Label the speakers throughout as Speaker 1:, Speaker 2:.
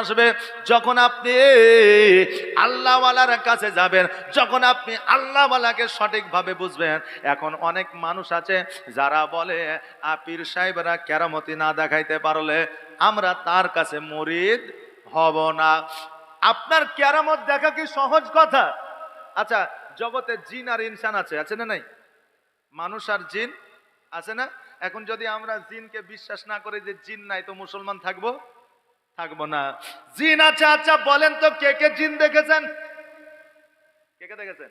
Speaker 1: আসবে, যখন আপনি আল্লাহওয়ালার কাছে যাবেন, যখন আপনি আল্লাহওয়ালাকে সঠিকভাবে বুঝবেন, এখন অনেক মানুষ আছে যারা বলে আপির সাহেবরা কেরামতি না দেখাইতে পারলে আমরা তার কাছে মরিদ হব না। আপনার কেরামত দেখা কি সহজ কথা? আচ্ছা জগতে জিন আর ইনসান আছে আছে না নাই? মানুষ আর জিন আছে না? এখন যদি আমরা জিনকে বিশ্বাস না করি যে জিন নাই, তো মুসলমান থাকব? থাকব না। জিন আছে আচ্ছা বলেন তো, কে কে জিন দেখেছেন? কে কে দেখেছেন?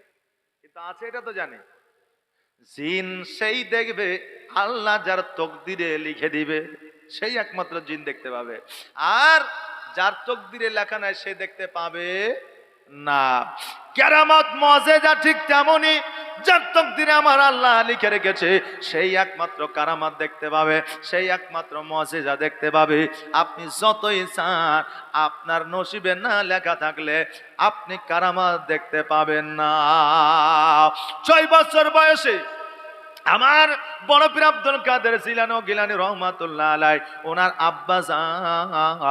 Speaker 1: কিন্তু আছে, এটা তো জানি। জিন সেই দেখবে, আল্লাহ যার তকদিরে লিখে দিবে, সেই একমাত্র জিন দেখতে পাবে। আর যার তকদিরে লেখা নাই, সে দেখতে পাবে না। কেরামত মজেজা ঠিক তেমনই যার তকদিরে আমার আল্লাহ লিখে রেখেছে, সেই একমাত্র কারামাত দেখতে পাবে, সেই একমাত্র মজেজা দেখতে পাবে। আপনি যতই চান, আপনার নসিবে না লেখা থাকলে আপনি কারামাত দেখতে পাবেন না। ছয় বছর বয়সে আমার বড় পীর আব্দুল কাদের জিলানি গিলানি রহমাতুল্লাহ আলাই ওনার আব্বা জান,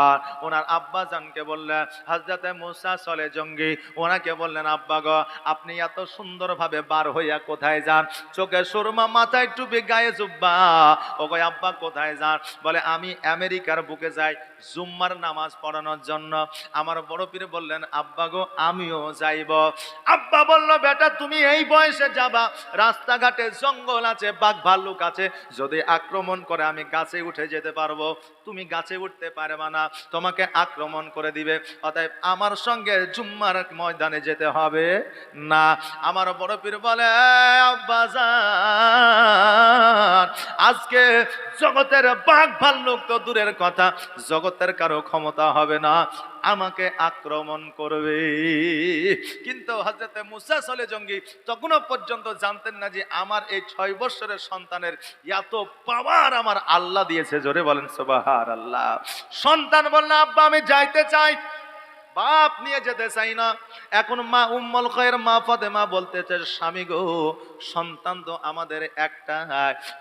Speaker 1: ওনার আব্বা জানকে বললেন হাজরাতে মুসা চলে জঙ্গি। ওনাকে বললেন, আব্বা গো, আপনি এত সুন্দরভাবে বার হইয়া কোথায় যান? চোখে সুরমা, মাথায় টুপি, গায়ে জুব্বা। ও গো আব্বা, কোথায় যান? বলে, আমি আমেরিকার বুকে যাই জুম্মার নামাজ পড়ানোর জন্য। আমার বড় পীর বললেন, আব্বা গো, আমিও যাইব। আব্বা বলল, বেটা, তুমি এই বয়সে যাবা। রাস্তাঘাটে জঙ্গল আছে, বাঘ ভাল্লুক আছে। যদি আক্রমণ করে আমি গাছে উঠে যেতে পারব, তুমি গাছে উঠতে পারবে না, তোমাকে আক্রমণ করে দিবে। অতএব আমার সঙ্গে জুম্মার ময়দানে যেতে হবে না। আমার বড় পীর বলে আজকে জগতের বাঘ ভাল্লুক তো দূরের কথা, জগতের কারও ক্ষমতা হবে না। আমাকে আক্রমণ করবে। কিন্তু হজরতে মুসা সলে জঙ্গি তখনও পর্যন্ত জানতেন না যে আমার এই ছয় বছরের সন্তানের এত পাওয়ার আমার আল্লাহ দিয়েছে। জোরে বলেন সোবাহার আল্লাহ সন্তান বললেন, আব্বা, আমি যাইতে চাই। বাপ নিয়ে যেতে চাই না। এখন মা উম্মল খয়ের মা ফাতেমা বলতেছে, স্বামী গো, সন্তান তো আমাদের একটা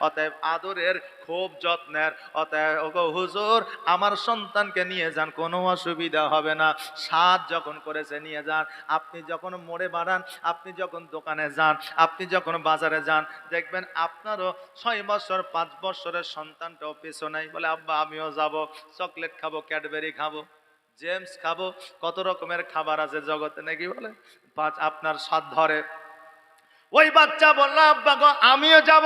Speaker 1: অতএব আদরের খুব যত্নের, অতএব ওগো হুজুর, আমার সন্তানকে নিয়ে যান, কোনো অসুবিধা হবে না। সাত যখন করেছে, নিয়ে যান। আপনি যখন মোড়ে বাড়ান, আপনি যখন দোকানে যান, আপনি যখন বাজারে যান, দেখবেন আপনারও ছয় বছর, পাঁচ বছরের সন্তানটাও পেছনেই। বলে, আব্বা, আমিও যাব। চকলেট খাব, ক্যাডবেরি খাব। জেমস খাব, কত রকমের খাবার আছে জগতে, নাকি বলে? পাঁচ, আপনার স্বাদ ধরে। ওই বাচ্চা বলল, আব্বা গো, আমিও যাব।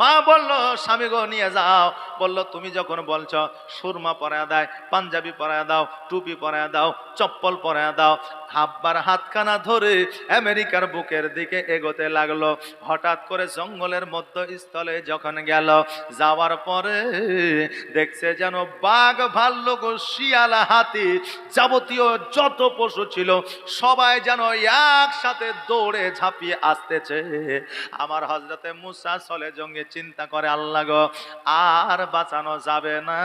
Speaker 1: মা বলল, স্বামী গো, নিয়ে যাও। বলল, তুমি যখন বলছ, সুরমা পরায় দেয় পাঞ্জাবি পরায় দাও, টুপি পরায় দাও, চপ্পল পরায় দাও আব্বার হাতখানা ধরে আমেরিকার বুকের দিকে এগোতে লাগল। হঠাৎ করে জঙ্গলের মধ্যস্থলে যখন গেল, যাওয়ার পরে দেখছে যেন বাঘ ভাল্লুক শিয়াল হাতি যাবতীয় যত পশু ছিল, সবাই যেন একসাথে দৌড়ে ঝাঁপিয়ে আসতেছে। আমার হজরতে মুসা চলে জঙ্গে চিন্তা করে, আল্লাহ গো, আর বাঁচানো যাবে না,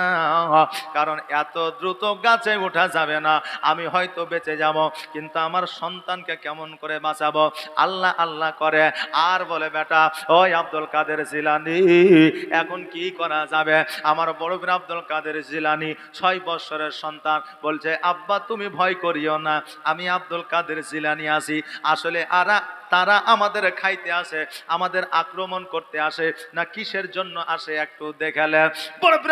Speaker 1: কারণ এত দ্রুত গাছে ওঠা যাবে না, আমি হয়তো বেঁচে যাব। কিন্তু আমার সন্তানকে কেমন করে বাঁচাবো? আল্লাহ আল্লাহ করে। আর বলে, বেটা, ওই আব্দুল কাদের জিলানি, এখন কি করা যাবে? আমার বড় বীর আব্দুল কাদের জিলানি, ছয় বছরের সন্তান। বলছে, আব্বা, তুমি ভয় করিও না। আমি আব্দুল কাদের জিলানি আছি। আসলে আরা তারা আমাদের খাইতে আসে, আমাদের আক্রমণ করতে আসে, না কিসের জন্য আসে একটু দেখালে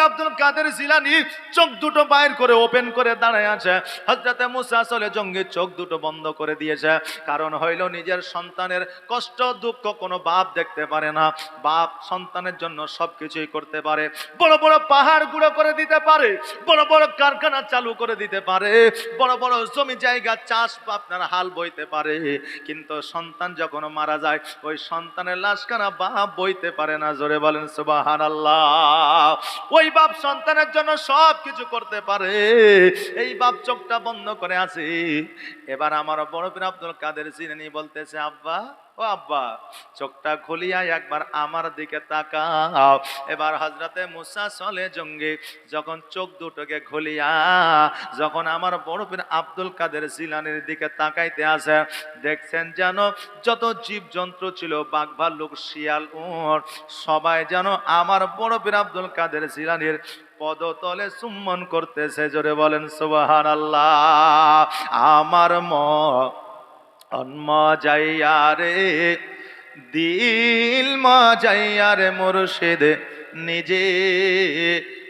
Speaker 1: আব্দুল কাদের জিলানি চোখ দুটো বাইর করে ওপেন করে দাঁড়ায় আছে। হজরতে মুসা আসলে জঙ্গির চোখ দুটো বন্ধ করে দিয়েছে। কারণ হইল নিজের সন্তানের কষ্ট, দুঃখ কোনো বাপ দেখতে পারে না। বাপ সন্তানের জন্য সবকিছুই করতে পারে। বড় বড় পাহাড় গুঁড়ো করে দিতে পারে। বড় বড় কারখানা চালু করে দিতে পারে। বড় বড় জমি জায়গা চাষ আপনার হাল বইতে পারে। কিন্তু সন্তান যখন মারা যায়, ওই সন্তানের লাশখানা বাপ বইতে পারে না। জোরে বলেন সুবাহান আল্লাহ ওই বাপ সন্তানের জন্য সব কিছু করতে পারে। এই বাপ চোখটা বন্ধ করে আছে। এবার আমার বড় পীর আব্দুল কাদের নি বলতেছে, আব্বা ও আব্বা, চোখটা খুলিয়া একবার আমার দিকে তাকাও। এবার হজরতে মুসা চলে জঙ্গি, যখন চোখ দুটোকে খুলিয়া, যখন আমার বড় পীর আব্দুল কাদের জিলানির দিকে তাকাইতে আসে, দেখছেন যেন যত জীবজন্তু ছিল বাঘ ভাল্লুক শিয়াল, উঁট, সবাই যেন আমার বড় পীর আব্দুল কাদের জিলানির পদতলে চুম্বন করতেছে। জোরে বলেন সুবাহান আল্লাহ আমার ম অন্ম যাইয়া রে, দিল মজাইয়া রে মুর্শিদ, নিজে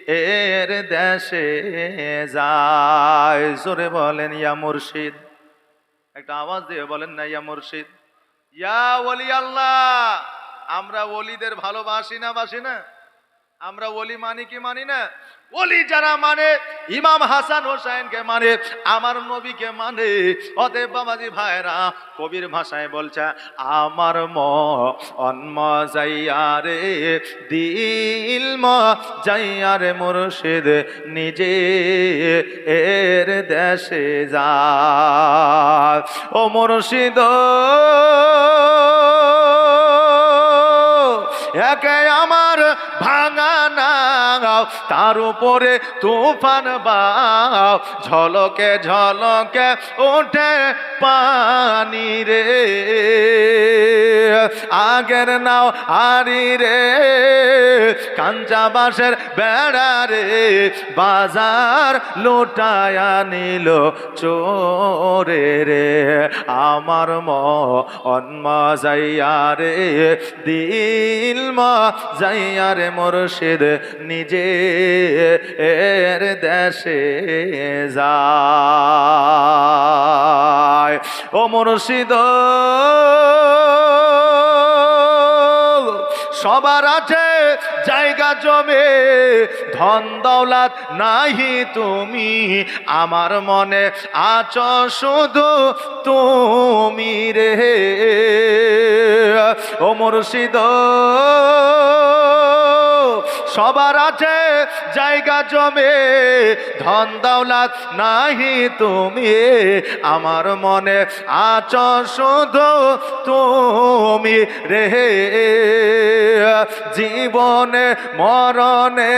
Speaker 1: এর দেশে যায়। জোরে বলেন, ইয়া মুর্শিদ। একটা আওয়াজ দিয়ে বলেন না, ইয়া মুর্শিদ। ইয়া ওলি আল্লাহ, আমরা ওলিদের ভালোবাসি না, বাসি না? আমরা ওলি মানি কি মানি না? ওলি যারা মানে ইমাম হাসান হোসেনকে মানে আমার নবীকে মানে অতএব বাবাজি ভাইরা, কবির ভাষায় বলছে, আমার ম অন্ম যাইয়ারে দিল ম যাইয়ারে মুর্শিদ, নিজে এর দেশে যা। ও মুর্শিদ একে আমার ভাঙা নাও তার উপরে তুফান বাও ঝলকে ঝলকে ওঠে পানি রে। আগের নাও হারি রে, কাঞ্চা বাসের বেড়া রে। বাজার লুটায়া নিল চোরে রে। আমার ম অন্মা যাইয়া রে, দিল মা মোরশেদ রে মুর্শিদ নিজে এর দেশে যায়। ও মুর্শিদ সবার আছে, জায়গা জমে। ধন দৌলাত নাহি তুমি, আমার মনে আছ শুধু তুমি রে। ও মুর্শিদ। সবার আছে, জায়গা জমে। ধন দৌলাত নাহি তুমি। আমার মনে আছ শুধু তুমি রে। জীবনে মরণে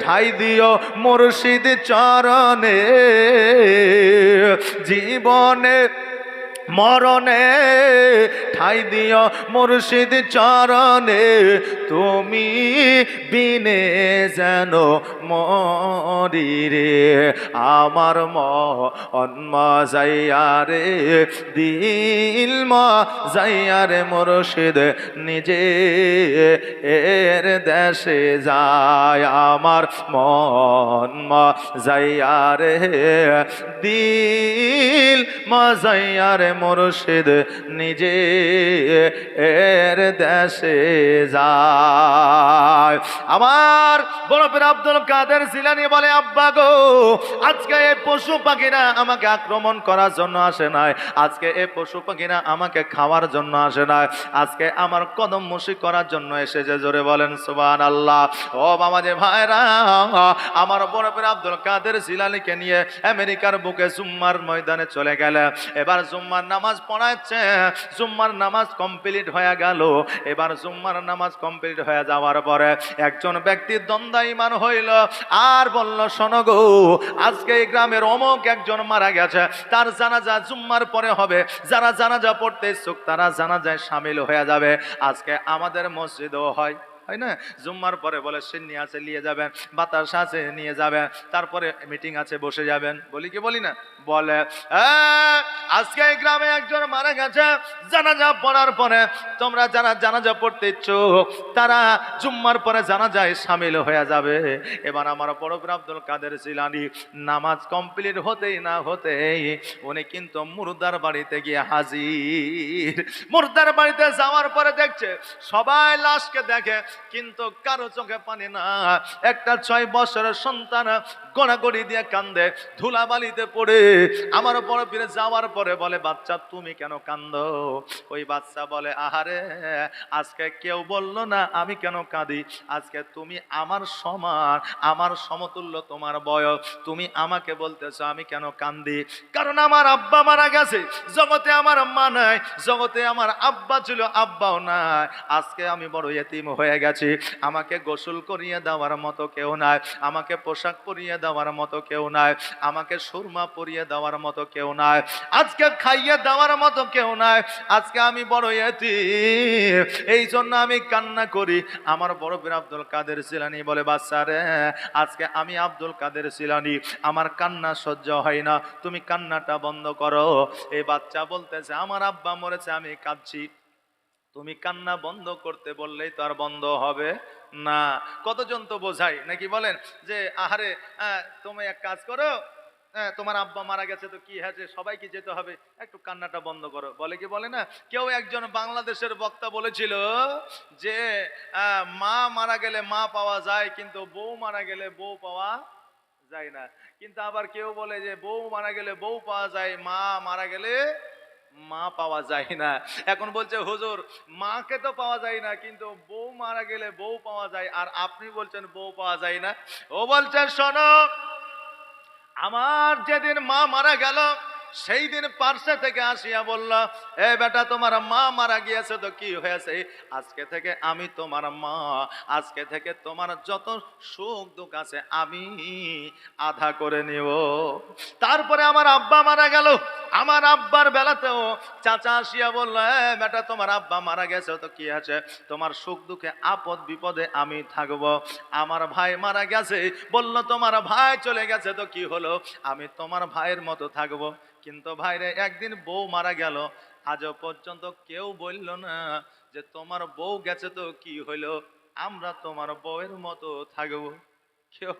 Speaker 1: ঠাই দিও মুর্শিদ চরণে। জীবনে মরণে ঠাই দিও মুর্শিদ চরণে, তুমি বিনে যেন মরি রে আমার ম অন্ম যাইয়া রে, দিল ম যাইয়া রে মুর্শিদ, নিজে এর দেশে যায়। আমার মন ম যাইয়া রে, দিল ম যাইয়া রে মুর্শিদ নিজে এর দেশে যায়। আমার বড় পীর আব্দুল কাদের জিলানি বলে, আব্বা গো, আজকে এই পশু পাখিরা আমাকে আক্রমণ করার জন্য আসে নাই। আজকে এই পশু পাখিরা আমাকে খাওয়ার জন্য আসে নাই। আজকে আমার কদম মুশি করার জন্য এসেছে। জোরে বলেন সুবান আল্লাহ ও বাবা যে ভাইরা, আমার বড় পীর আব্দুল কাদের জিলানিকে নিয়ে আমেরিকার বুকে জুম্মার ময়দানে চলে গেলে। এবার জুম্মার নামাজ পড়াচ্ছে, জুম্মার নামাজ কমপ্লিট হয়ে গেল। এবার জুম্মার নামাজ কমপ্লিট হয়ে যাওয়ার পরে একজন ব্যক্তি দ্বন্দ্বাইমান হইল, আর বলল, শোনো গো, আজকে এই গ্রামের অমুক একজন মারা গেছে। তার জানাজা জুম্মার পরে হবে। যারা জানাজা পড়তে ইচ্ছুক, তারা জানাজায় সামিল হয়ে যাবে। আজকে আমাদের মসজিদও হয়। হয় না? জুম্মার পরে বলে সিন্নি আছে নিয়ে যাবেন, বাতাস আছে, নিয়ে যাবেন। তারপরে মিটিং আছে, বসে যাবেন। বলি কি বলি না? বলে "এই, আজকে এই গ্রামে একজন মারা গেছে। জানাজা পড়ার পরে তোমরা যারা জানাজা পড়তে তারা জুম্মার পরে জানাজায় সামিল হয়ে যাবে। এবার আমার বড় আব্দুল কাদের জিলানি নামাজ কমপ্লিট হতেই না হতেই উনি কিন্তু মুর্দার বাড়িতে গিয়ে হাজির। মুরদার বাড়িতে যাওয়ার পরে দেখছে সবাই লাশকে দেখে কিন্তু কারও চোখে পানি না। একটা ছয় বছরের সন্তান গড়াগড়ি দিয়ে কান্দে, ধুলাবালিতে পড়ে। আমার বড় ফিরে যাওয়ার পরে বলে, বাচ্চা, তুমি কেন কান্দ? ওই বাচ্চা বলে, আহারে, আজকে কেউ বলল না আমি কেন কাঁদি? আজকে তুমি আমার সমান, আমার সমতুল্য তোমার বয়স। তুমি আমাকে বলতেছো আমি কেন কান্দি? কারণ আমার আব্বা মারা গেছে। জগতে আমার মা নাই, জগতে আমার আব্বা ছিল, আব্বাও নাই। আজকে আমি বড় এতিম হয়ে গেছি। আমাকে গোসল করিয়ে দেওয়ার মতো কেউ নাই। আমাকে পোশাক পরিয়ে দেওয়ার মতো কেউ নাই। আমাকে সুরমা পরিয়ে দেওয়ার মতো কেউ নাই। আজকে খাইয়ে দেওয়ার মতো কেউ নাই। আজকে আমি বড় এতি এই জন্য আমি কান্না করি। আমার বড় বীর আব্দুল কাদের সিলানি বলে, বাচ্চা রে, আজকে আমি আব্দুল কাদের সিলানি। আমার কান্না সহ্য হয় না। তুমি কান্নাটা বন্ধ করো। এই বাচ্চা বলতেছে, আমার আব্বা মরেছে, আমি কাঁদছি। তুমি কান্না বন্ধ করতে বললেই তো আর বন্ধ হবে না। কতজন তো বোঝাই নাকি বলেন যে আহারে আহ, তুমি এক কাজ করো তোমার আব্বা মারা গেছে তো কি হয়েছে সবাইকে যেতে হবে একটু কান্নাটা বন্ধ করো। বলে কি বলে না? কেউ একজন বাংলাদেশের বক্তা বলেছিল যে মা মারা গেলে মা পাওয়া যায় কিন্তু বউ মারা গেলে বউ পাওয়া যায় না। কিন্তু আবার কেউ বলে যে বউ মারা গেলে বউ পাওয়া যায় মা মারা গেলে মা পাওয়া যায় না। এখন বলছে, হুজুর, মাকে তো পাওয়া যায় না, কিন্তু বউ মারা গেলে বউ পাওয়া যায়, আর আপনি বলছেন বউ পাওয়া যায় না। ও বলছেন, শোনো, আমার যেদিন মা মারা গেল সেই দিন পার্শ্বে থেকে আসিয়া বলল, এ বেটা, তোমার মা মারা গিয়েছে তো কি হয়েছে? আজকে থেকে আমি তোমার মা, আজকে থেকে তোমার যত সুখ দুঃখ আছে আমি আধা করে নিব। তারপরে আমার আব্বা মারা গেল। আমার আব্বার বেলাতেও চাচা আসিয়া বলল, এ বেটা, তোমার আব্বা মারা গেছে তো কি আছে? তোমার সুখ দুঃখে, আপদ বিপদে আমি থাকব। আমার ভাই মারা গেছে। বলল, তোমার ভাই চলে গেছে তো কি হলো? আমি তোমার ভাইয়ের মতো থাকব। কিন্তু ভাইরে, একদিন বউ মারা গেল। আজও পর্যন্ত কেউ বলল না যে, তোমার বউ গেছে তো কি হইল? আমরা তোমার বউয়ের মতো থাকব। কেউ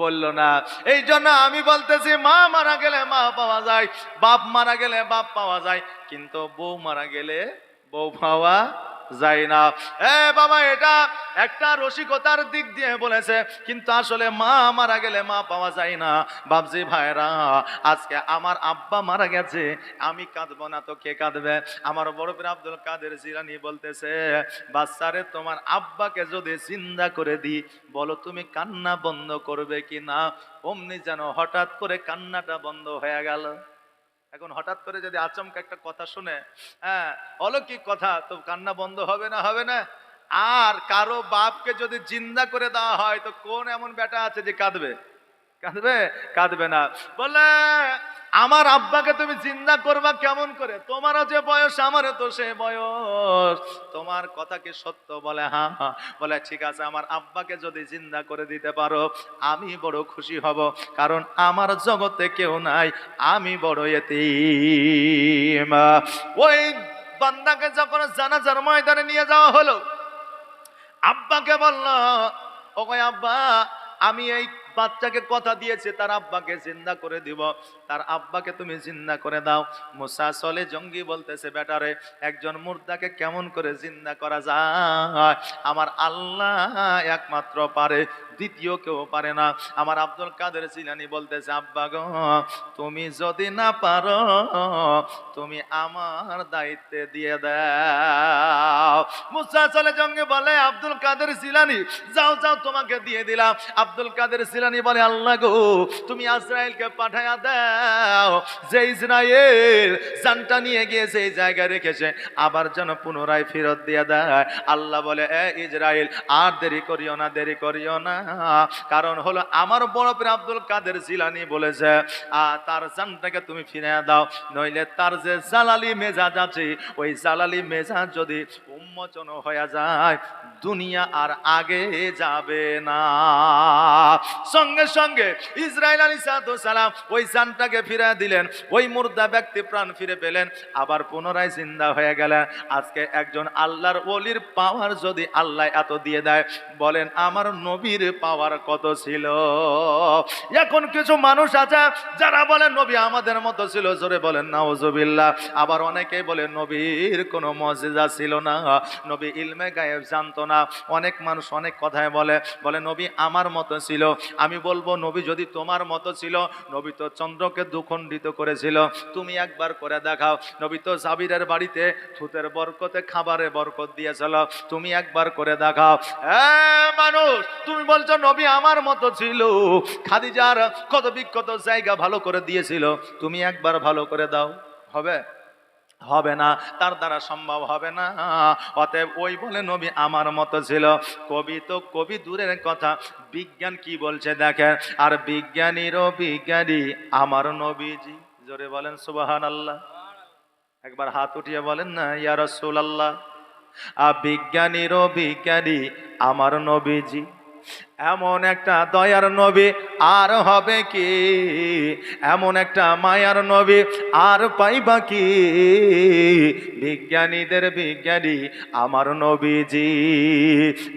Speaker 1: বলল না। এই জন্য আমি বলতেছি, মা মারা গেলে মা পাওয়া যায়, বাপ মারা গেলে বাপ পাওয়া যায়। কিন্তু বউ মারা গেলে বউ পাওয়া যায় না এ বাবা, এটা একটা রসিকতার দিক দিয়ে বলেছে, কিন্তু আসলে মা মারা গেলে মা পাওয়া যায় না। বাবজি ভাইরা, আজকে আমার আব্বা মারা গেছে, আমি কাঁদবো না তো কে কাঁদবে? আমার বড় বীর আব্দুল কাদের জিরানি বলতেছে, বাচ্চারে, তোমার আব্বাকে যদি চিন্তা করে দিই, বলো তুমি কান্না বন্ধ করবে কি না অমনি যেন হঠাৎ করে কান্নাটা বন্ধ হয়ে গেল। এখন হঠাৎ করে যদি আচমকা একটা কথা শুনে হ্যাঁ অলৌকিক কথা, তো কান্না বন্ধ হবে না হবে না? আর কারও বাপকে যদি জিন্দা করে দেওয়া হয়, তো কোন এমন বেটা আছে যে কাঁদবে? কাঁদবে? কাঁদবে না। বলে, আমার আব্বাকে তুমি জিন্দা করবা কেমন করে? তোমারও যে বয়স, আমারও তো সে বয়স। তোমার কথা কি সত্য? বলে হ্যাঁ বলে, ঠিক আছে, আমার আব্বাকে যদি জিন্দা করে দিতে পারো, আমি বড় খুশি হব, কারণ আমার জগতে কেউ নাই, আমি বড় এতিম। ওই বান্দাকে যখন জানাজার ময়দানে নিয়ে যাওয়া হলো, আব্বাকে বলল ওকে আব্বা, আমি এই বাচ্চাকে কথা দিয়েছে, তার আব্বাকে জিন্দা করে দিব। তার আব্বাকে তুমি জিন্দা করে দাও। মুসা সলে জঙ্গি বলতেছে বেটারে একজন মুর্দাকে কেমন করে জিন্দা করা যায়? আমার আল্লাহ একমাত্র পারে। দ্বিতীয় কেউ পারে না। আমার আব্দুল কাদের জিলানি বলতেছে, আব্বা গো, তুমি যদি না পারো, তুমি আমার দায়িত্বে দিয়ে দাও। মুসা চলে জঙ্গে বলে, আব্দুল কাদের জিলানি, যাও যাও, তোমাকে দিয়ে দিলাম। আব্দুল কাদের জিলানি বলে, আল্লাহ গো, তুমি আজরাইলকে পাঠায়া দাও। যে ইসরায়েল জানটা নিয়ে গিয়ে সেই জায়গায় রেখেছে, আবার যেন পুনরায় ফেরত দিয়ে দেয়। আল্লাহ বলে, এ ইসরায়েল আর দেরি করিও না, দেরি করিও না। কারণ হলো আমার বড় পীর আব্দুল কাদের জিলানি বলেছে তার জানটাকে তুমি ফিরে দাও, নইলে তার যে জালালি মেজাজ আছে, ওই জালালি মেজাজ যদি উন্মোচন হয়ে যায় দুনিয়া আর আগে যাবে না। সঙ্গে সঙ্গে ইসরায়েল আলী সালাম ওই জানটাকে ফিরে দিলেন, ওই মুর্দা ব্যক্তি প্রাণ ফিরে পেলেন, আবার পুনরায় জিন্দা হয়ে গেলেন। আজকে একজন আল্লাহর ওলির পাওয়ার যদি আল্লাহ এত দিয়ে দেয়, বলেন, আমার নবীর পাওয়ার কত ছিল? এখন কিছু মানুষ আছে যারা বলেন নবী আমাদের মতো ছিল। জোরে বলেন, নাউজুবিল্লাহ। আবার অনেকেই বলে, নবীর কোনো মজেজা ছিল না। নবী ইলমে গায়েব জানতো না। অনেক মানুষ অনেক কথায় বলে বলে, নবী আমার মতো ছিল। আমি বলব, নবী যদি তোমার মতো ছিল, নবী তো চন্দ্রকে দুখণ্ডিত করেছিল। তুমি একবার করে দেখাও, নবী তো জাবিরের বাড়িতে থুতের বরকতে খাবারে বরকত দিয়েছিল। তুমি একবার করে দেখাও। মানুষ, তুমি বলছো, নবী আমার মতো ছিল। খাদিজার কত বিক্ষত জায়গা ভালো করে দিয়েছিল। তুমি একবার ভালো করে দাও, হবে? হবে না, তার দ্বারা সম্ভব হবে না। অতএব ওই বলে নবী আমার মতো ছিল। কবি তো কবি দূরের কথা, বিজ্ঞান কি বলছে দেখেন? আর বিজ্ঞানীরও বিজ্ঞানী আমার নবীজি। জোরে বলেন সুবাহান আল্লাহ একবার হাত উঠিয়ে বলেন না, ইয়া রসুল আল্লাহ আর বিজ্ঞানীরও বিজ্ঞানী আমার নবীজি। এমন একটা দয়ার নবী আর হবে কি? এমন একটা মায়ার নবী আর পাইবা কি? বিজ্ঞানীদের বিজ্ঞানী আমার নবীজি।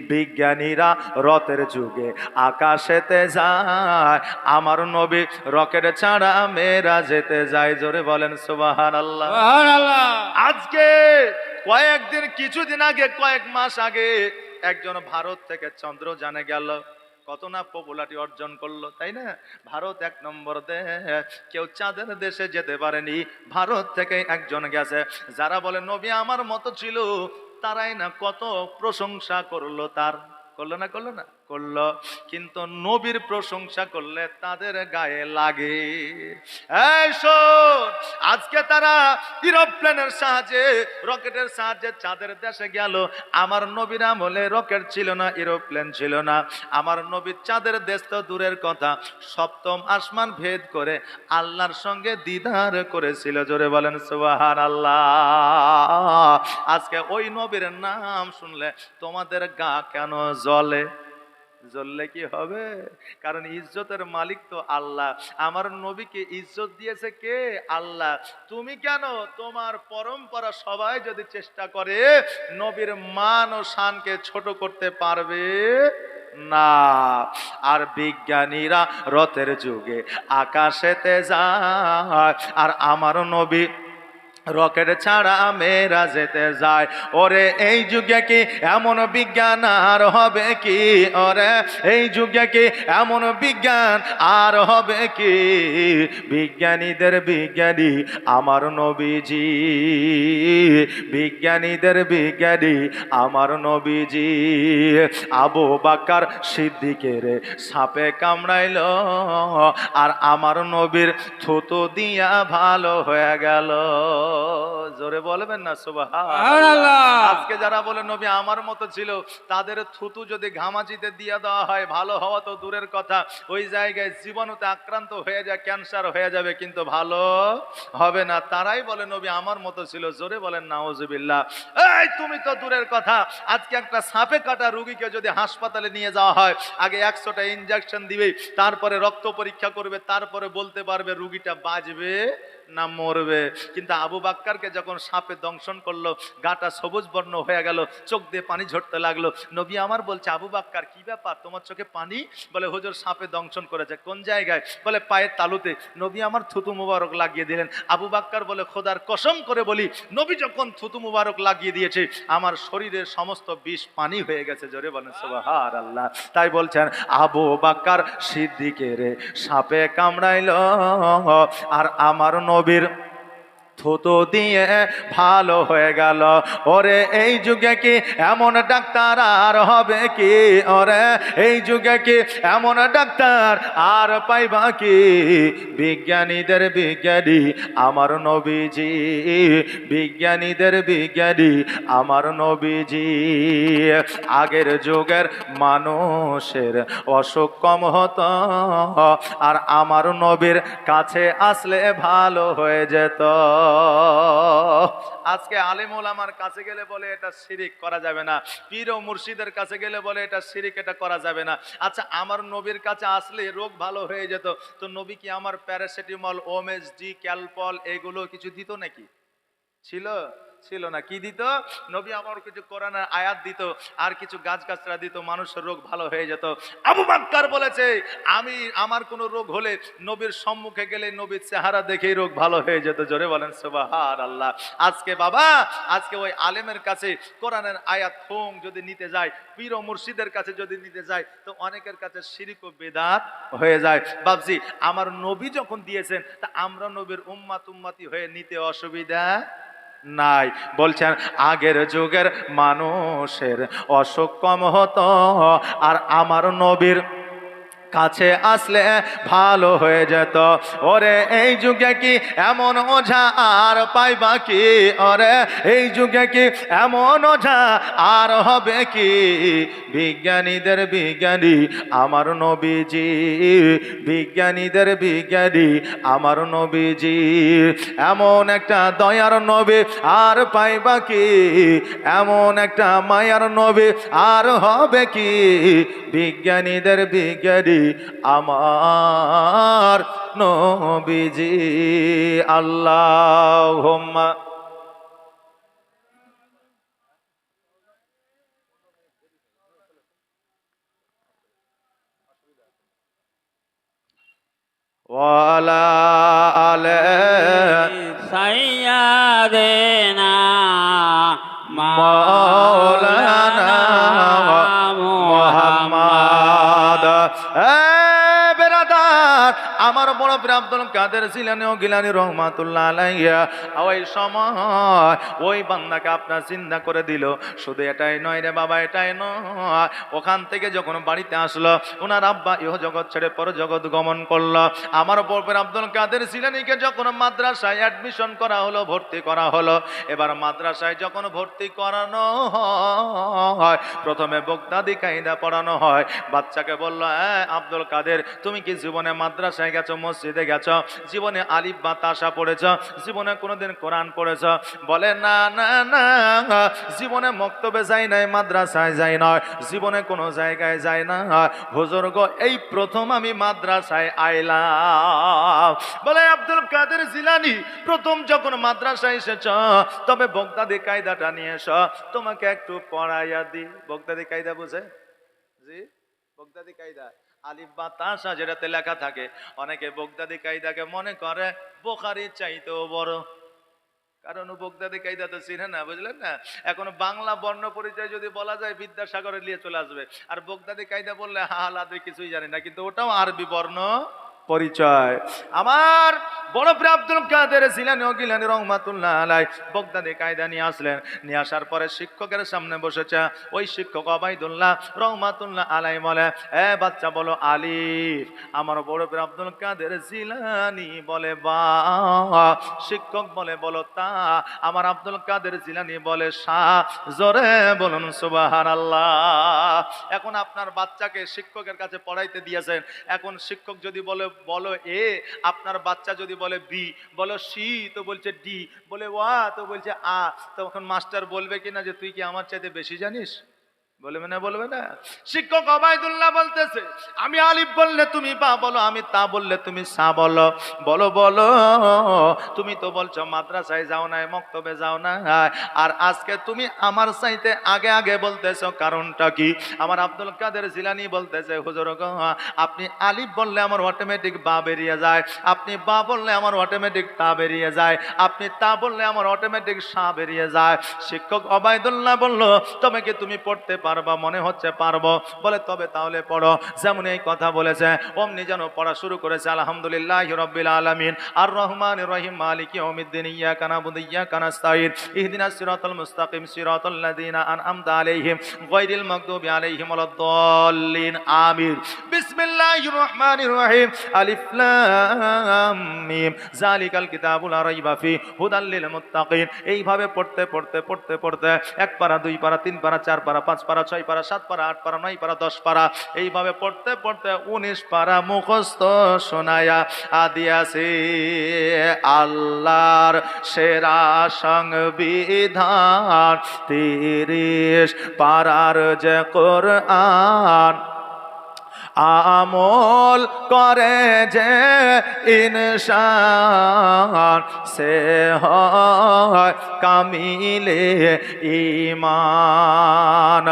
Speaker 1: বিজ্ঞানীরা রথের যুগে আকাশেতে যায় আমার নবী রকেট ছাড়া মেয়েরা যেতে যায়। জোরে বলেন সুবাহান আল্লাহ আজকে কয়েকদিন কিছুদিন আগে কয়েক মাস আগে একজন ভারত থেকে চন্দ্র জানে গেল, কত না পপুলারিটি অর্জন করল, তাই না? ভারত এক নম্বর দেশ, কেউ চাঁদের দেশে যেতে পারেনি, ভারত থেকে একজন গেছে। যারা বলে, নবী আমার মতো ছিল, তারাই না কত প্রশংসা করল তার। করল না করল না? করল, কিন্তু নবীর প্রশংসা করলে তাদের গায়ে লাগে। আজকে তারা এরোপ্লেনের সাহায্যে, রকেটের সাহায্যে চাঁদের দেশে গেল। আমার নবীর আমলে রকেট ছিল না, এরোপ্লেন ছিল না। আমার নবীর চাঁদের দেশ তো দূরের কথা। সপ্তম আসমান ভেদ করে আল্লাহর সঙ্গে দিদার করেছিল। জোরে বলেন সুবাহান আল্লাহ আজকে ওই নবীর নাম শুনলে তোমাদের গা কেন জ্বলে? জ্বললে কি হবে? কারণ ইজ্জতের মালিক তো আল্লাহ। আমার নবীকে ইজ্জত দিয়েছে কে? আল্লাহ। তুমি কেন তোমার পরম্পরা সবাই যদি চেষ্টা করে, নবীর মান ও শানকে ছোট করতে পারবে না। আর বিজ্ঞানীরা রথের যুগে আকাশেতে যায়, আর আমার নবী রকেট ছাড়া মেয়েরা যেতে যায়। ওরে, এই যুগে কি এমন বিজ্ঞান আর হবে কি? ওরে, এই যুগে কি এমন বিজ্ঞান আর হবে কি? বিজ্ঞানীদের বিজ্ঞানী আমার নবীজি। বিজ্ঞানীদের বিজ্ঞানী আমার নবীজি। আবু বাকার সিদ্দিকের সাপে কামড়াইল আর আমার নবীর থুতু দিয়া ভালো হয়ে গেল। জোরে বলবেন না। আজকে যারা বলে নবী আমার মতো ছিল তাদের থুতু যদি ঘামাচিতে দিয়ে দেওয়া হয় ভালো হওয়া তো দূরের কথা। ওই জায়গায় জীবাণুতে আক্রান্ত হয়ে যায় ক্যান্সার হয়ে যাবে কিন্তু ভালো হবে না। তারাই বলে নবী আমার মতো ছিল জোরে বলেন নাওজুবিল্লাহ এই তুমি তো দূরের কথা। আজকে একটা সাপে কাটা রুগীকে যদি হাসপাতালে নিয়ে যাওয়া হয় আগে একশোটা ইঞ্জেকশন দিবে তারপরে রক্ত পরীক্ষা করবে তারপরে বলতে পারবে রুগীটা বাঁচবে না মরবে। কিন্তু আবু বাক্কারকে যখন সাপে দংশন করল, গাটা সবুজ বর্ণ হয়ে গেল, চোখ দিয়ে পানি ঝরতে লাগল। নবী আমার বলছে, আবু বাক্কার, কি ব্যাপার? তোমার চোখে পানি? বলে, হুজুর সাপে দংশন করেছে। কোন জায়গায়? বলে, পায়ের তালুতে। নবী আমার থুতু মুবারক লাগিয়ে দিলেন। আবু বাক্কার বলে, খোদার কসম করে বলি, নবী যখন থুতু মুবারক লাগিয়ে দিয়েছে, আমার শরীরের সমস্ত বিষ পানি হয়ে গেছে। জোরে বলেন সুবহান আল্লাহ তাই বলছেন, আবু বাক্কার সিদ্দিকের সাপে কামড়াইল, আর আমার নবীর থুতু দিয়ে ভালো হয়ে গেল। ওরে, এই যুগে কি এমন ডাক্তার আর হবে কি? ওরে, এই যুগে কি এমন ডাক্তার আর পাইবা কি? বিজ্ঞানীদের বিজ্ঞানী আমার নবীজি, বিজ্ঞানীদের বিজ্ঞানী আমার নবীজি। আগের যুগের মানুষের অসুখ কম হতো, আর আমার নবীর কাছে আসলে ভালো হয়ে যেত। আজকে আলিমুল আমার কাছে গেলে বলে এটা শিরিক করা যাবে না। পীর ও মুর্শিদের কাছে গেলে বলে এটা শিরিক, এটা করা যাবে না। আচ্ছা আমার নবীর কাছে আসলে রোগ ভালো হয়ে যেত, তো নবী কি আমার প্যারাসিটামল ওমএসডি ক্যালপল এগুলো কিছু দিত নাকি? ছিল? ছিল না। কি দিত? নবী আমার কিছু কোরআনের আয়াত দিত, আর কিছু গাছ গাছরা দিত, মানুষের রোগ ভালো হয়ে যেত। আবু বাক্কার বলেছে, আমি, আমার কোনো রোগ হলে নবীর সম্মুখে গেলে নবীর চেহারা দেখেই রোগ ভালো হয়ে যেত। জোরে বলেন সুবাহার আল্লাহ আজকে বাবা, আজকে ওই আলেমের কাছে কোরআনের আয়াত হোম যদি নিতে যায়, পীর মুর্শিদের কাছে যদি নিতে যায়, তো অনেকের কাছে শিরিক ও বেদাত হয়ে যায়। বাবজি আমার নবী যখন দিয়েছেন, তা আমরা নবীর উম্মাত উম্মাতি হয়ে নিতে অসুবিধা নাই। বলছেন আগের যুগের মানুষের অসুখ কম হতো আর আমার নবীর কাছে আসলে ভালো হয়ে যেত। ওরে, এই যুগে কি এমন ওঝা আর পাইবা কি? ওরে, এই যুগে কি এমন ওঝা আর হবে কি? বিজ্ঞানীদের বিজ্ঞানী আমার নবীজি, বিজ্ঞানীদের বিজ্ঞানী আমার নবীজি। এমন একটা দয়ার নবী আর পাইবা কি? এমন একটা মায়ার নবী আর হবে কি? বিজ্ঞানীদের বিজ্ঞানী আমার নবীজি আল্লাহ ওয়ালা আলে
Speaker 2: سيدنا
Speaker 1: আব্দুল কাদের জিলানি ও গিলানি রহমাতুল্লাহ আলাইয়া ওই সময় ওই বান্দাকে আপনার চিন্তা করে দিল। শুধু এটাই নয় রে বাবা, এটাই নয়। ওখান থেকে যখন বাড়িতে আসলো, ওনার আব্বা ইহ জগৎ ছেড়ে পর জগৎ গমন করল। আমার পীর আব্দুল কাদের জিলানিকে যখন মাদ্রাসায় অ্যাডমিশন করা হলো, ভর্তি করা হলো, এবার মাদ্রাসায় যখন ভর্তি করানো হয়, প্রথমে বগদাদি কায়দা পড়ানো হয়। বাচ্চাকে বলল হ্যাঁ আব্দুল কাদের, তুমি কি জীবনে মাদ্রাসায় গেছো, মসজিদে গেছো, জীবনে আলিফ বা তাসা পড়েছ, জীবনে কোনোদিন কোরআন পড়েছ। বলে, না না না, জীবনে মক্তবে যাই নাই, মাদ্রাসায় যাই নয় জীবনে কোনো জায়গায় যাই না। হুজুর গো, এই প্রথম আমি মাদ্রাসায় আইলাম। বলে, আব্দুল কাদের জিলানি, প্রথম যখন মাদ্রাসায় এসেছ, তবে বগদাদি কায়দাটা নিয়ে এসো, তোমাকে একটু পড়াইয়া দি। বগদাদি কায়দা বুঝে? জি? বগদাদি কায়দা? আলিফ বা তাসা যেটাতে লেখা থাকে। অনেকে বগদাদি কায়দাকে মনে করে বোখারির চাইতেও বড়। কারণ বগদাদি কায়দা তো চিনে না, বুঝলেন না? এখন বাংলা বর্ণ পরিচয় যদি বলা যায়, বিদ্যাসাগরে নিয়ে চলে আসবে। আর বগদাদি কায়দা বললে হা হালাদে কিছুই জানি না। কিন্তু ওটাও আরবি বর্ণ। পরিচয়। আমার বড় প্রিয় আব্দুল কাদের জিলানি ও গিলানি রহমাতুল্লাহ আলাই বগদাদি কায়দা নিয়ে আসলেন। নিয়ে আসার পরে শিক্ষকের সামনে বসেছে। ওই শিক্ষক অবাইদুল্লাহ রহমাতুল্লাহ আলাই বলে, এ বাচ্চা বলো আলিফ, আমার বড় প্রিয় আব্দুল কাদের জিলানি বলে, বা। শিক্ষক বলে, বলো তা। আমার আব্দুল কাদের জিলানি বলে শাহ জোরে বলুন সুবাহান আল্লাহ এখন আপনার বাচ্চাকে শিক্ষকের কাছে পড়াইতে দিয়েছেন। এখন শিক্ষক যদি বলে বলো এ, আপনার বাচ্চা যদি বলে বি, বলো সি, তো বলছে ডি, বলে ওয়া, তো বলছে আ, তখন মাস্টার বলবে কিনা যে তুই কি আমার চাইতে বেশি জানিস? বলবে না বলবে না? শিক্ষক অবায়দুল্লাহ বলতেছে, আমি আলিফ বললে তুমি বা বলো, আমি তা বললে তুমি সা বলো। বলো বলো, তুমি তো বলছো মাদ্রাসায় যাও না মক্তবে যাও না আর আজকে তুমি আমার চাইতে আগে আগে বলতেছো কারণটা কি? আমার আব্দুল কাদের জিলানি বলতেছে, হুজুর আপনি আলিফ বললে আমার অটোমেটিক বা বেরিয়ে যায়, আপনি বা বললে আমার অটোমেটিক তা বেরিয়ে যায়, আপনি তা বললে আমার অটোমেটিক সা বেরিয়ে যায়। শিক্ষক অবায়দুল্লাহ বলল তবে কি তুমি পড়তে পারবা, মনে হচ্ছে পারব। বলে, তবে তাহলে পড়ো। যেমন এই কথা বলেছে, অমনি যেন পড়া শুরু করেছে, আলহামদুলিল্লাহ রব্বিল আলামিন। আর রহমান রহিম, মালিক ইয়াউমিদ্দিন, ইয়াকা নাবুদু, ইয়াকা নাস্তাইন ইহদিনাস সিরাতাল মুস্তাকিম, সিরাতাল লাযিনা আনআমতা আলাইহিম, গায়রিল মাগদুবি আলাইহিম ওয়ালাদ-দাল্লিন আমিন। বিসমিল্লাহির রহমানির রহিম। আলিফ লাম মিম। জালিকাল কিতাবুল লা রাইবা ফি, হুদাল লিল মুত্তাকিন। এইভাবে পড়তে পড়তে পড়তে পড়তে, এক পারা, দুই পারা, তিন পারা, চার পারা, পাঁচ পারা ছয় পারা, সাত পারা, আট পারা, নয় পারা, দশ পারা। এইভাবে পড়তে পড়তে উনিশ পারা মুখস্থ শোনায়া আদিয়াছে আল্লাহর সেরা সংবিধান। তিরিশ পারার যে কোরআন আমল করে যে ইনসান সে কামিলে ইমান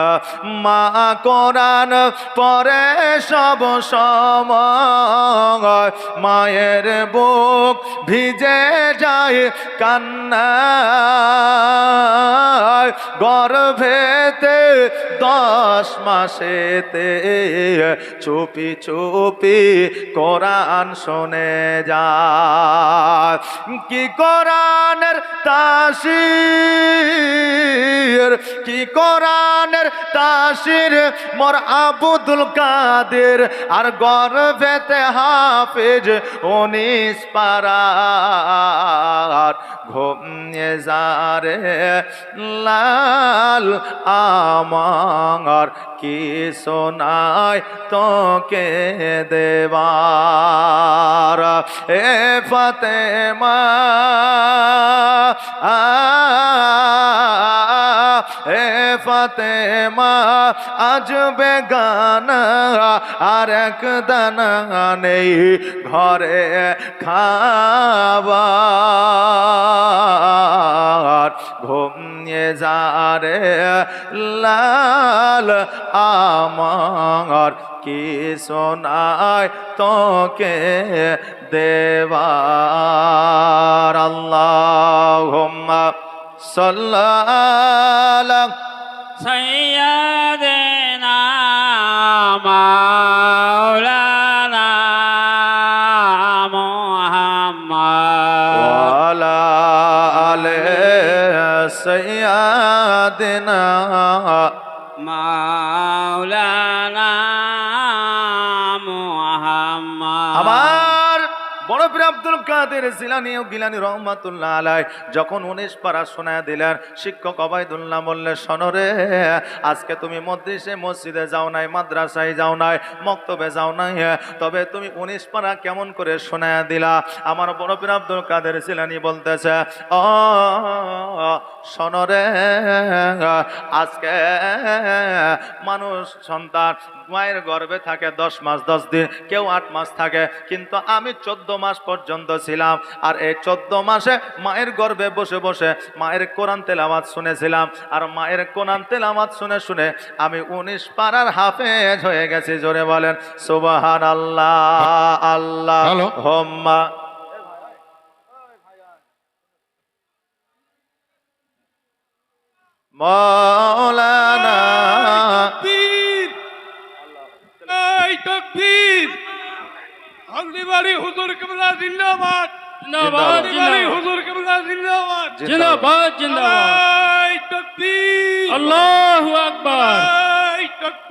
Speaker 1: মা কোরআন পরে সব সময়, মায়ের বুক ভিজে যায় কান্না। গর্ভেতে দশ মাসেতে চুপি চুপি কোরআন শোনে যায়। কি কোরআনের তাসির, কি কোরআনের তাসির? মোর আবুদুল কাদের আর গর্বেতে হাফেজ উনিশ পারার। ঘুমিয়ে যারে লাল আমার কি শোনায় তোকে দেবার? এ ফতেমা এ ফতেমা, আজ বেগানা, আর এক দানা নেই ঘরে খাবার। ঘুমিয়ে যারে লাল আমার কি শোনায় তোকে দেবার? আল্লাহ সাল্লাহ সৈয়দেনা মাওলানা মোহাম্মদ।
Speaker 2: আলে সৈয়দেনা
Speaker 1: মা বড় পীর আব্দুল কাদের জিলানি ও গিলানি রহমাতুল্লাহ আলাই যখন উনিশ পারা শোনায় দিলেন, শিক্ষক অবায়দুল্লাহ বললে শোনরে আজকে তুমি মদ্রিসে মসজিদে যাও নাই, মাদ্রাসায় যাও নাই, মক্তবে যাও নাই, তবে তুমি উনিশ পারা কেমন করে শোনায় দিলা? আমার বড় আব্দুল কাদের জিলানি বলতেছে ও শোনরে আজকে মানুষ সন্তান মায়ের গর্ভে থাকে, দশ মাস, দশ দিন, কেউ আট মাস থাকে, কিন্তু আমি চোদ্দ মাস পর্যন্ত ছিলাম আর এই চোদ্দ মাসে মায়ের গর্ভে বসে বসে মায়ের কোরআন তেলাওয়াত শুনেছিলাম। আর মায়ের কোরআন তেলাওয়াত শুনে শুনে আমি উনিশ পাড়ার হাফেজ হয়ে গেছি জোরে বলেন। সুবাহান আল্লাহ আল্লাহ। হোম্মা। মৌলানা
Speaker 3: হলদিবাড়ি হুজুর কেবলা জিন্দাবাদ।
Speaker 2: জিন্দাবাদ, জিন্দাবাদ।
Speaker 3: হুজুর কেবলা জিন্দাবাদ।
Speaker 2: জিন্দাবাদ। জিন্দাবাদ
Speaker 3: এই
Speaker 2: আল্লাহু আকবার।
Speaker 3: তাকবীর